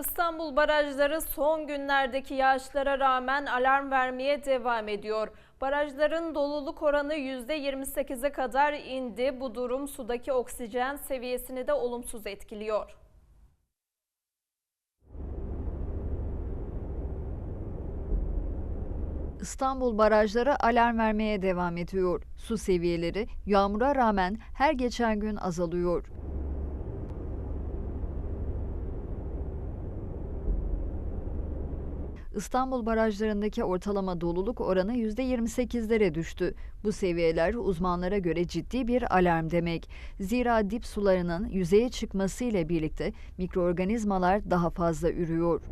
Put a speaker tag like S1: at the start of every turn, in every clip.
S1: İstanbul barajları son günlerdeki yağışlara rağmen alarm vermeye devam ediyor. Barajların doluluk oranı %28'e kadar indi. Bu durum sudaki oksijen seviyesini de olumsuz etkiliyor.
S2: İstanbul barajları alarm vermeye devam ediyor. Su seviyeleri yağmura rağmen her geçen gün azalıyor. İstanbul barajlarındaki ortalama doluluk oranı %28'lere düştü. Bu seviyeler uzmanlara göre ciddi bir alarm demek. Zira dip sularının yüzeye çıkması ile birlikte mikroorganizmalar daha fazla ürüyor.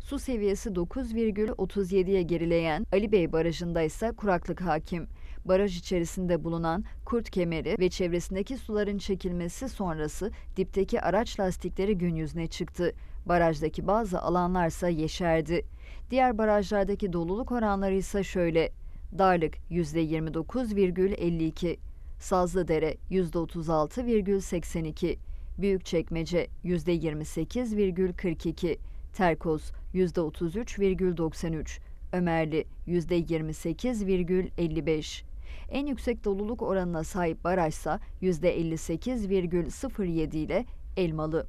S2: Su seviyesi 9,37'ye gerileyen Ali Bey Barajı'nda ise kuraklık hakim. Baraj içerisinde bulunan Kurt Kemeri ve çevresindeki suların çekilmesi sonrası dipteki araç lastikleri gün yüzüne çıktı. Barajdaki bazı alanlarsa yeşerdi. Diğer barajlardaki doluluk oranları ise şöyle. Darlık %29,52, Sazlıdere %36,82, Büyükçekmece %28,42, Terkos %33,93, Ömerli %28,55. En yüksek doluluk oranına sahip barajsa %58,07 ile Elmalı.